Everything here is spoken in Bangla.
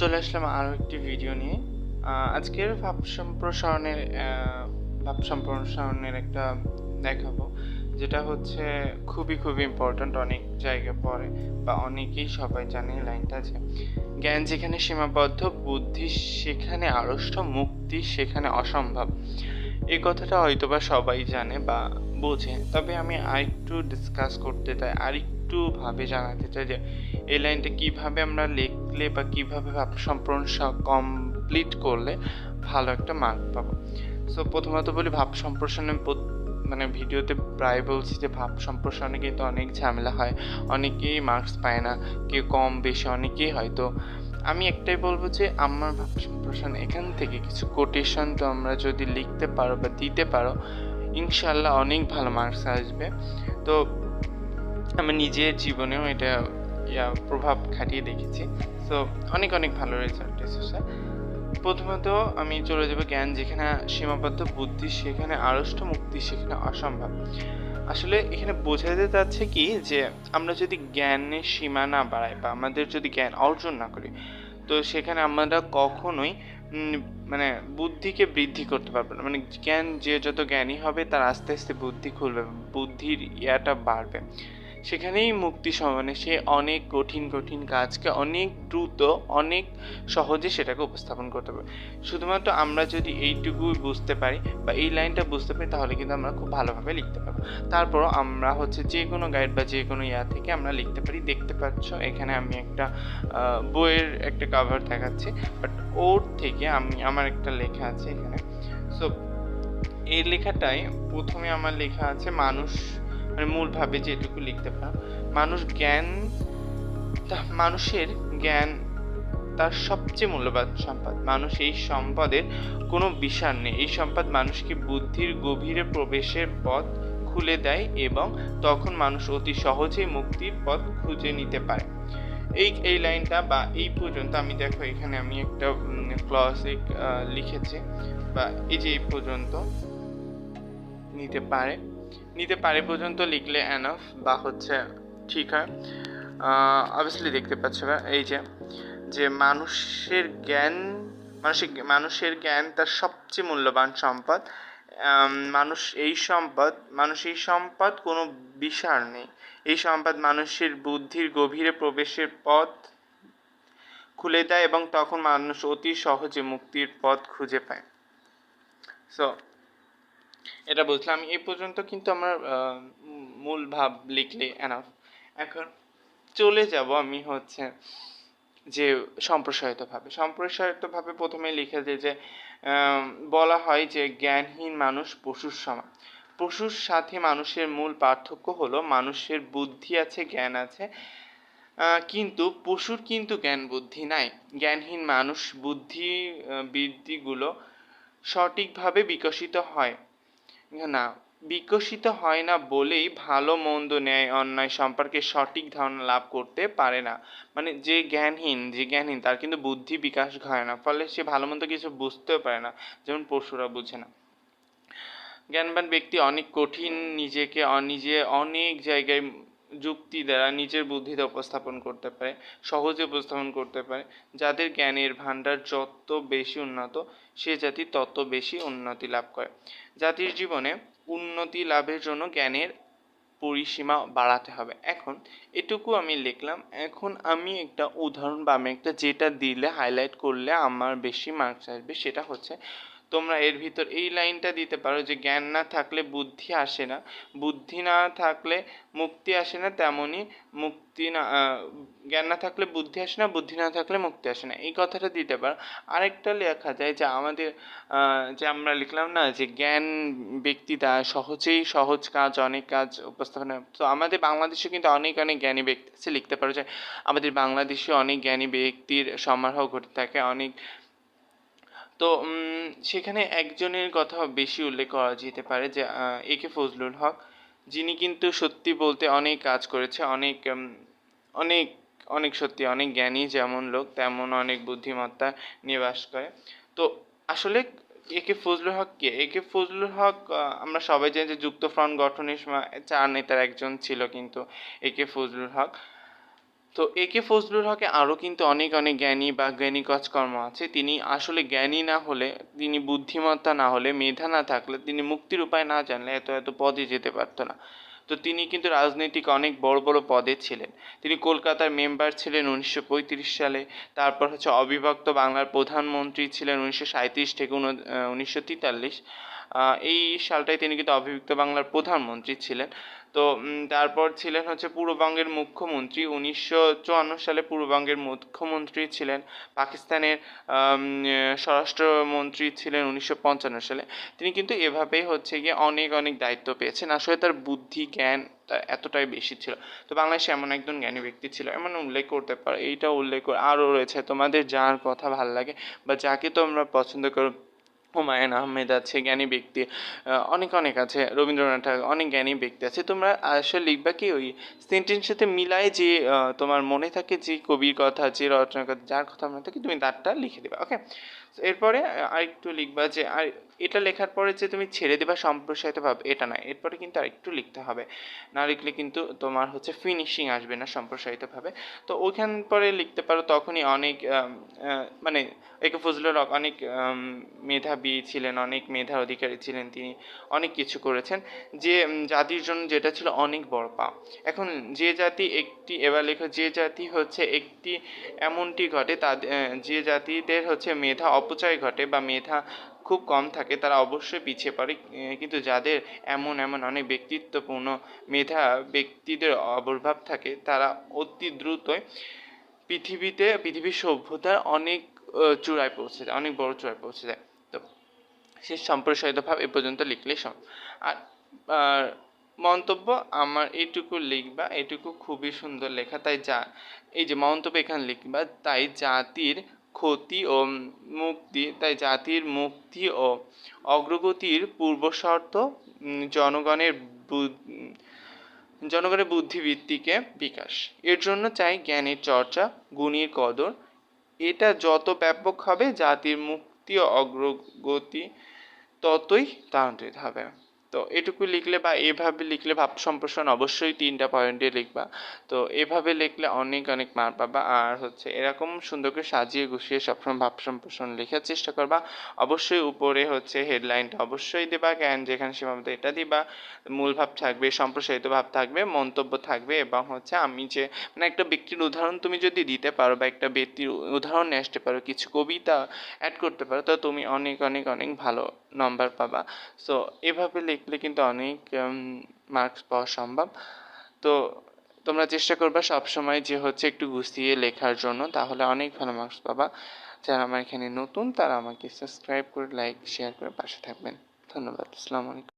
চলে আসলাম আরও একটি ভিডিও নিয়ে। আজকের ভাব সম্প্রসারণের ভাব সম্প্রসারণের একটা দেখাবো, যেটা হচ্ছে খুবই খুবই ইম্পর্ট্যান্ট অনেক জায়গায় পড়ে বা অনেকেই সবাই জানে লাইনটা আছে। জ্ঞান যেখানে সীমাবদ্ধ, বুদ্ধি সেখানে আড়ষ্ট, মুক্তি সেখানে অসম্ভব। এই কথাটা হয়তোবা সবাই জানে বা বোঝে, তবে আমি আরেকটু ডিসকাস করতে চাই, আরেকটু ভাবে জানাতে চাই যে, এই লাইনটা কীভাবে আমরা লিখলে বা কীভাবে ভাব সম্প্রসারণ কমপ্লিট করলে ভালো একটা মার্ক পাবো? সো প্রথমত বলি ভাব সম্প্রসারণে মানে ভিডিওতে প্রায় বলছি যে, ভাব সম্প্রসারণে কিন্তু অনেক ঝামেলা হয়। অনেকেই মার্কস পায় না, কেউ কম, বেশি, অনেকেই হয়তো। আমি একটাই বলব যে, আমার ভাব সম্প্রসারণ এখান থেকে কিছু কোটেশন তো আমরা যদি লিখতে পারো বা দিতে পারো ইনশাল্লাহ অনেক ভালো মার্কস আসবে। তো আমি নিজের জীবনেও এটা, ইয়া, প্রভাব খাটিয়ে দেখেছি। সো অনেক অনেক ভালো রেজাল্ট এসেছে। প্রথমত আমি চলে যাব জ্ঞান যেখানে সীমাবদ্ধ বুদ্ধি, সেখানে আড়ষ্ট মুক্তি, সেখানে অসম্ভব। আসলে এখানে বোঝাতে যাচ্ছে কি যে, আমরা যদি জ্ঞানের সীমা না বাড়াই বা আমাদের যদি জ্ঞান অর্জন না করি, তো সেখানে আমরা কখনোই মানে বুদ্ধিকে বৃদ্ধি করতে পারব না। মানে জ্ঞান যে যত জ্ঞানী হবে, তার আস্তে আস্তে বুদ্ধি খুলবে বুদ্ধির ইয়াটা বাড়বে। সেখানেই মুক্তি সমানে সে অনেক কঠিন কঠিন কাজকে অনেক দ্রুত, অনেক সহজে সেটাকে উপস্থাপন করতে পারবে। শুধুমাত্র আমরা যদি এইটুকুই বুঝতে পারি বা এই লাইনটা বুঝতে পারি, তাহলে কিন্তু আমরা খুব ভালোভাবে লিখতে পারব। তারপরও আমরা হচ্ছে যে কোনো গাইড বা যে কোনো ইয়া থেকে আমরা লিখতে পারি। দেখতে পাচ্ছ, এখানে আমি একটা বইয়ের একটা কাভার দেখাচ্ছি বাট ওর থেকে আমি, আমার একটা লেখা আছে এখানে। সো এই লেখাটাই প্রথমে আমার লেখা আছে, মানুষ মানে মূলভাবে যেটুকু লিখতে পারো মানুষ জ্ঞান মানুষের জ্ঞান তার সবচেয়ে মূল্যবান সম্পদ। মানুষ এই সম্পদের কোনো বিশাল নেই। এই সম্পদ মানুষকে বুদ্ধির গভীরে প্রবেশের পথ খুলে দেয় এবং তখন মানুষ অতি সহজেই মুক্তির পথ খুঁজে নিতে পারে। এই এই লাইনটা বা এই পর্যন্ত আমি দেখো, এখানে আমি একটা ক্লসিক লিখেছি বা এই যে এই পর্যন্ত নিতে পারে। নিতে পারে পর্যন্ত লিখলে অ্যানফ বা হচ্ছে ঠিক হয়। অবভিয়াসলি দেখতে পাচ্ছ বা এই যে যে মানুষের জ্ঞান মানুষের মানুষের জ্ঞান তার সবচেয়ে মূল্যবান সম্পদ। মানুষ এই সম্পদ, মানুষ এই সম্পদ কোনো বিষার নেই। এই সম্পদ মানুষের বুদ্ধির গভীরে প্রবেশের পথ খুলে দেয় এবং তখন মানুষ অতি সহজে মুক্তির পথ খুঁজে পায়। সো এটা বুঝলাম। এই পর্যন্ত কিন্তু আমার মূল ভাব লিখলে এনাফ এখন চলে যাব আমি হচ্ছে যে সম্প্রসারিতভাবে। সম্প্রসারিতভাবে প্রথমে লিখে যে যে বলা হয় যে জ্ঞানহীন মানুষ পশুর সমান। পশুর সাথে মানুষের মূল পার্থক্য হলো মানুষের বুদ্ধি আছে, জ্ঞান আছে। কিন্তু পশুর কিন্তু জ্ঞান বুদ্ধি নাই। জ্ঞানহীন মানুষ বুদ্ধি বৃদ্ধিগুলো সঠিকভাবে বিকশিত হয়। না, বিকশিত হয় না বলেই ভালো মন্দ ন্যায় অন্যায় সম্পর্কে সঠিক ধারণা লাভ করতে পারে না। মানে যে জ্ঞানহীন যে জ্ঞানহীন, তার কিন্তু বুদ্ধি বিকাশ হয় না, ফলে সে ভালো মন্দ কিছু বুঝতেও পারে না, যেমন পশুরা বুঝে না। জ্ঞানবান ব্যক্তি অনেক কঠিন, নিজেকে নিজে অনেক জায়গায় যুক্তি দ্বারা নিজের বুদ্ধিতে উপস্থাপন করতে পারে, সহজে উপস্থাপন করতে পারে। যাদের জ্ঞানের ভাণ্ডার যত বেশি উন্নত, সে জাতি তত বেশি উন্নতি লাভ করে। জাতির জীবনে উন্নতি লাভের জন্য জ্ঞানের পরিসীমা বাড়াতে হবে। এখন এটুকু আমি লিখলাম। এখন আমি একটা উদাহরণ বা আমি একটা যেটা দিলে হাইলাইট করলে আমার বেশি মার্কস আসবে, সেটা হচ্ছে তোমরা এর ভিতর এই লাইনটা দিতে পারো যে জ্ঞান না থাকলে বুদ্ধি আসে না। বুদ্ধি না থাকলে মুক্তি আসে না তেমনই মুক্তি না জ্ঞান না থাকলে বুদ্ধি আসে না, বুদ্ধি না থাকলে মুক্তি আসে না। এই কথাটা দিতে পারো। আরেকটা লেখা যায় যে আমাদের যে আমরা লিখলাম না যে জ্ঞান ব্যক্তি তা সহজেই সহজ কাজ, অনেক কাজ উপস্থাপনা। তো আমাদের বাংলাদেশে কিন্তু অনেক অনেক জ্ঞানী ব্যক্তি লিখতে পারো যে আমাদের বাংলাদেশে অনেক জ্ঞানী ব্যক্তির সমারোহ ঘটে থাকে, অনেক তো সেখানে একজনের কথা বেশি উল্লেখ করা যেতে পারে যে এ কে ফজলুল হক। যিনি কিন্তু সত্যি বলতে অনেক কাজ করেছে, অনেক অনেক অনেক সত্যি, অনেক জ্ঞানী যেমন লোক, তেমন অনেক বুদ্ধিমত্তা নিয়ে বাস করে। তো, আসলে এ কে ফজলুল হক কে? এ কে ফজলুল হক আমরা সবাই জানি যে যুক্ত ফ্রন্ট গঠনের সময় চার নেতার একজন ছিল কিন্তু এ কে ফজলুল হক। তো এ কে ফজলুল হকে আরও কিন্তু অনেক অনেক জ্ঞানী বা জ্ঞানী কাজকর্ম আছে। তিনি আসলে জ্ঞানী না হলে, তিনি বুদ্ধিমত্তা না হলে, মেধা না থাকলে, তিনি মুক্তির উপায় না জানলে এত এত পদে যেতে পারতো না। তো তিনি কিন্তু রাজনৈতিক অনেক বড় বড় পদে ছিলেন। তিনি কলকাতার মেম্বার ছিলেন উনিশশো পঁয়ত্রিশ সালে। তারপর হচ্ছে অবিভক্ত বাংলার প্রধানমন্ত্রী ছিলেন উনিশশো সাঁইত্রিশ থেকে উনিশশো তেতাল্লিশ। এই সালটায় তিনি কিন্তু অবিভক্ত বাংলার প্রধানমন্ত্রী ছিলেন। তো তারপর ছিলেন হচ্ছে পূর্ববঙ্গের মুখ্যমন্ত্রী। উনিশশো চুয়ান্ন সালে পূর্ববঙ্গের মুখ্যমন্ত্রী ছিলেন। পাকিস্তানের স্বরাষ্ট্রমন্ত্রী ছিলেন উনিশশো পঞ্চান্ন সালে। তিনি কিন্তু এভাবেই হচ্ছে গিয়ে অনেক অনেক দায়িত্ব পেয়েছেন। আসলে তার বুদ্ধি, জ্ঞান এতটাই বেশি ছিল। তো বাংলাদেশে এমন একজন জ্ঞানী ব্যক্তি ছিল, এমন উল্লেখ করতে পারো এইটা উল্লেখ করে আরও রয়েছে। তোমাদের যার কথা ভালো লাগে বা যাকে তোমরা পছন্দ করো হুমায়ুন আহমেদ আছে, জ্ঞানী ব্যক্তি অনেক অনেক আছে, রবীন্দ্রনাথ ঠাকুর, অনেক জ্ঞানী ব্যক্তি আছে। তোমরা আসলে লিখবা কি ওই সেন্টেন্সের সাথে মিলায় যে তোমার মনে থাকে যে কবির কথা, যে রচনার কথা, যার কথা মনে থাকে, তুমি তারটা লিখে দেবে ওকে এরপরে আরেকটু লিখবা যে, আর এটা লেখার পরে যে তুমি ছেড়ে দেবা সম্প্রসারিত ভাবে এটা না এরপরে কিন্তু আরেকটু লিখতে হবে। না লিখলে কিন্তু তোমার হচ্ছে ফিনিশিং আসবে না সম্প্রসারিতভাবে। তো ওইখান পরে লিখতে পারো তখনই অনেক মানে একে ফজলুল হক অনেক মেধাবী ছিলেন, অনেক মেধার অধিকারী ছিলেন তিনি, অনেক কিছু করেছেন। যে জাতির জন্য যেটা ছিল অনেক বড় পা এখন যে জাতি একটি, এবার লেখো, যে জাতি হচ্ছে একটি, এমনটি ঘটে তাদের যে জাতিদের হচ্ছে মেধা অপচয় ঘটে বা মেধা খুব কম থাকে, তারা অবশ্যই পিছিয়ে পড়ে। কিন্তু যাদের এমন এমন অনেক ব্যক্তিত্বপূর্ণ মেধা, ব্যক্তিদের আবির্ভাব থাকে, তারা অতি দ্রুতই পৃথিবীতে, পৃথিবীর সভ্যতার অনেক চূড়ায় পৌঁছে যায়, অনেক বড় চূড়ায় পৌঁছে যায়। তো সে সম্প্রসারিত ভাব এ পর্যন্ত লিখলে আর আর মন্তব্য আমার এইটুকু লিখবা, এটুকু খুবই সুন্দর লেখা, তাই যা এই যে মন্তব্য এখানে লিখবা, তাই জাতির ক্ষতি ও মুক্তি, তাই জাতির মুক্তি ও অগ্রগতির পূর্বশর্ত জনগণের জনগণের বুদ্ধিবৃত্তিকে বিকাশ। এর জন্য চাই জ্ঞানের চর্চা, গুণীর কদর। এটা যত ব্যাপক হবে, জাতির মুক্তি ও অগ্রগতি ততই তান্ত্রিক হবে। তো এটুকু লিখলে বা এভাবে লিখলে ভাব সম্প্রসারণ অবশ্যই তিনটা পয়েন্টে লিখবা। তো এভাবে লিখলে অনেক অনেক মার পাবা। আর হচ্ছে এরকম সুন্দর করে সাজিয়ে গুছিয়ে সবসময় ভাব সম্প্রসারণ লেখার চেষ্টা করবা। অবশ্যই উপরে হচ্ছে হেডলাইনটা অবশ্যই দেবা। জ্ঞান যেখানে সীমাবদ্ধ এটা দিবা। মূল ভাব থাকবে, সম্প্রসারিত ভাব থাকবে, মন্তব্য থাকবে এবং হচ্ছে আমি যে মানে একটা ব্যক্তির উদাহরণ তুমি যদি দিতে পারো বা একটা ব্যক্তির উদাহরণ নিয়ে আসতে পারো, কিছু কবিতা অ্যাড করতে পারো, তো তুমি অনেক অনেক অনেক ভালো নম্বর পাবা। সো এভাবে লিখলে কিন্তু অনেক মার্কস পাওয়া সম্ভব। তো তোমরা চেষ্টা করবা সবসময় যে হচ্ছে একটু গুছিয়ে লেখার জন্য, তাহলে অনেক ভালো মার্কস পাবা। যারা আমার এখানে নতুন, তারা আমাকে সাবস্ক্রাইব করে লাইক শেয়ার করে পাশে থাকবেন। ধন্যবাদ, আসসালামু আলাইকুম।